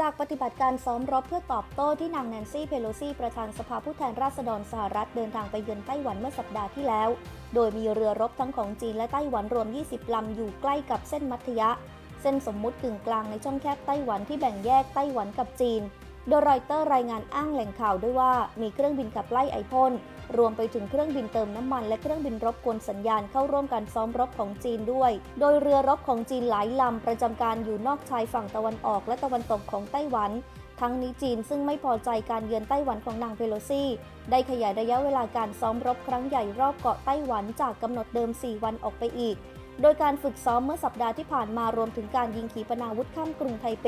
จากปฏิบัติการซ้อมรบเพื่อตอบโต้ที่นางแนนซี่ เพโลซีประธานสภาผู้แทนราษฎรสหรัฐเดินทางไปเยือนไต้หวันเมื่อสัปดาห์ที่แล้ว โดยมีเรือรบทั้งของจีนและไต้หวันรวม 20 ลำอยู่ใกล้กับเส้นมัธยะ เส้นสมมุติกึ่งกลางในช่องแคบไต้หวันที่แบ่งแยกไต้หวันกับจีน โดยรอยเตอร์รายงานอ้างแหล่งข่าวด้วยว่ามีเครื่องบินขับไล่ไอพ่นรวมไปถึงเครื่องบินเติมน้ำมันและเครื่องบินรบกวนสัญญาณเข้าร่วมการซ้อมรบของจีนด้วย โดยเรือรบของจีนหลายลำประจำการอยู่นอกชายฝั่งตะวันออกและตะวันตกของไต้หวัน ทั้งนี้จีนซึ่งไม่พอใจการเยือนไต้หวันของนางเพโลซี่ได้ขยายระยะเวลาการซ้อมรบครั้งใหญ่รอบเกาะไต้หวันจากกำหนดเดิม 4 วันออกไปอีก โดยการฝึกซ้อมเมื่อสัปดาห์ที่ผ่านมารวมถึงการยิงขีปนาวุธข้ามกรุงไทเป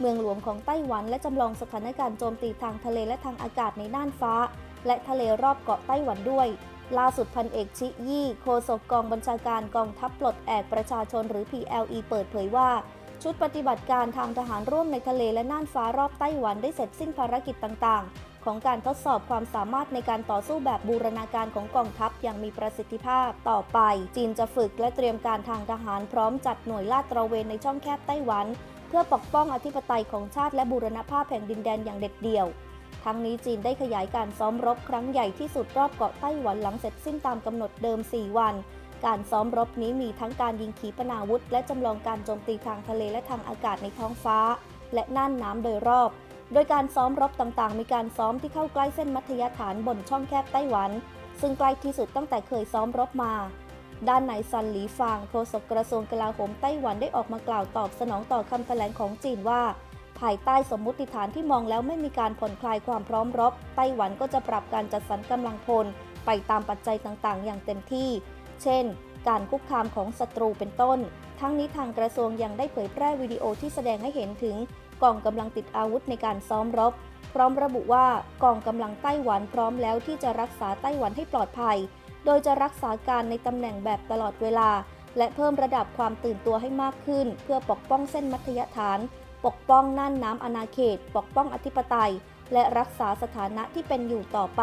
เมืองหลวงของไต้หวันและจำลองสถานการณ์โจมตีทางทะเลและทางอากาศในน่านฟ้า และทะเลรอบเกาะไต้หวันด้วย ล่าสุดพันเอกชิยี่โฆษกกองบัญชาการกองทัพปลดแอกประชาชนหรือ PLE เปิดเผยว่าชุดปฏิบัติการทางทหารร่วมในทะเลและน่านฟ้ารอบไต้หวันได้เสร็จสิ้นภารกิจต่างๆ ของการทดสอบความสามารถในการต่อสู้แบบบูรณาการของกองทัพอย่างมีประสิทธิภาพต่อไป จีนจะฝึกและเตรียมการทางทหารพร้อมจัดหน่วยลาดตระเวนในช่องแคบไต้หวัน เพื่อปกป้องอธิปไตยของชาติและบูรณภาพแห่งดินแดนอย่างเด็ดเดี่ยวทั้งนี้จีนได้ขยายการซ้อมรบครั้งใหญ่ที่สุดรอบเกาะไต้หวันหลังเสร็จสิ้นตามกำหนดเดิม 4 วัน การซ้อมรบนี้มีทั้งการยิงขีปนาวุธ และจำลองการโจมตีทางทะเลและทางอากาศในท้องฟ้า และน่านน้ำโดยรอบ โดยการซ้อมรบต่างๆ มีการซ้อมที่เข้าใกล้เส้นมัธยฐานบนช่องแคบไต้หวัน ซึ่งใกล้ที่สุดตั้งแต่เคยซ้อมรบมา ด้านนายซันหลีฟางโฆษกกระทรวงกลาโหมไต้หวันได้ออกมากล่าวตอบสนองต่อคำแถลงของจีนว่า ภายใต้สมมุติฐานที่มองแล้วไม่มีการผ่อนคลายความพร้อมรบ ไต้หวันก็จะปรับการจัดสรรกำลังพล ไปตามปัจจัยต่างๆ อย่างเต็มที่ เช่น การคุกคามของศัตรูเป็นต้น ทั้งนี้ทางกระทรวงยังได้เผยแพร่วิดีโอที่แสดงให้เห็นถึงกองกำลังติดอาวุธในการซ้อมรบ พร้อมระบุว่ากองกำลังไต้หวันพร้อมแล้วที่จะรักษาไต้หวันให้ปลอดภัย โดยจะรักษาการในตำแหน่งแบบตลอดเวลา และเพิ่มระดับความตื่นตัวให้มากขึ้น เพื่อปกป้องเส้นมัธยฐาน ปกป้องน่านน้ำอาณาเขต ปกป้องอธิปไตย และรักษาสถานะที่เป็นอยู่ต่อไป